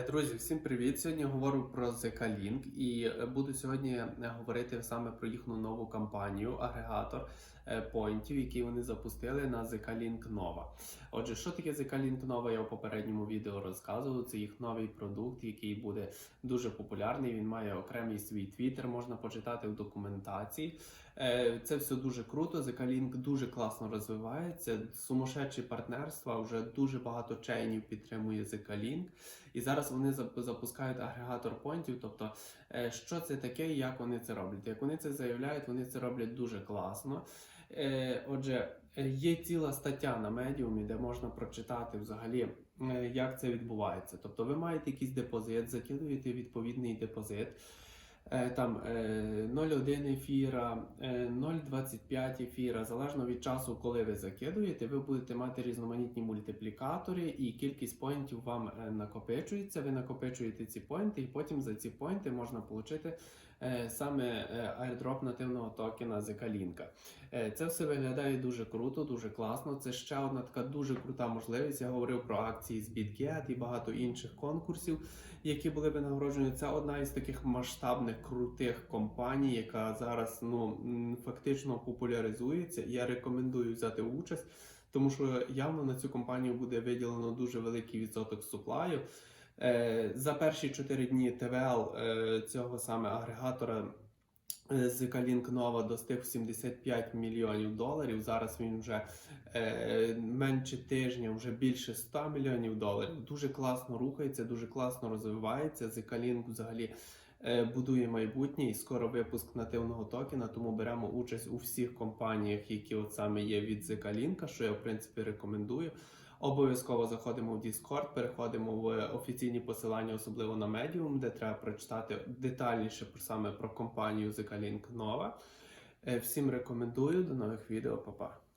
Е, Друзі, всім привіт! Сьогодні говорю про ZK і е, буду сьогодні е, говорити саме про їхню нову кампанію, агрегатор поінтів, який вони запустили на ZK Nova. Отже, що таке ZK Nova, я в попередньому відео розказував. Це їх новий продукт, який буде дуже популярний. Він має окремий свій твіттер, можна почитати в документації. Це все дуже круто. ZK дуже класно розвивається. Сумасшедші партнерства. Вже дуже багато чейнів підтримує ZK. І зараз вони запускають агрегатор понтів. Тобто, е, що це таке і як вони це роблять? Як вони це заявляють, вони це роблять дуже класно. Е, Отже, е, є ціла стаття на медіумі, де можна прочитати взагалі, як це відбувається. Тобто, ви маєте якийсь депозит, закидуєте відповідний депозит. Е, Там е, 0,1 ефіра, е, 0,25 ефіра, залежно від часу, коли ви закидуєте, ви будете мати різноманітні мультиплікатори, і кількість поінтів вам е, накопичується. Ви накопичуєте ці поінти, і потім за ці поінти можна отримати саме е, airdrop нативного токена. Е, Це все виглядає дуже круто, дуже класно. Це ще одна така дуже крута можливість. Я говорив про акції з BitGet і багато інших конкурсів, які були винагороджені. Це одна із таких масштабних крутих компаній, яка зараз ну фактично популяризується. Я рекомендую взяти участь, тому що явно на цю компанію буде виділено дуже великий відсоток суплаю. Е, За перші 4 дні ТВЛ е, цього саме агрегатора е, з Kалінк Нова достиг 75 мільйонів доларів. Зараз він вже менше тижня, вже більше 100 мільйонів доларів. Дуже класно рухається, дуже класно розвивається. Zcaling взагалі будує майбутнє і скоро випуск нативного токена. Тому беремо участь у всіх компаніях, які от саме є від Zcaling, що я в принципі рекомендую. Обов'язково заходимо в Discord, переходимо в офіційні посилання, особливо на Medium, де треба прочитати детальніше про саме про компанію Zcaling Nova. Е, Всім рекомендую. До нових відео, Па-па.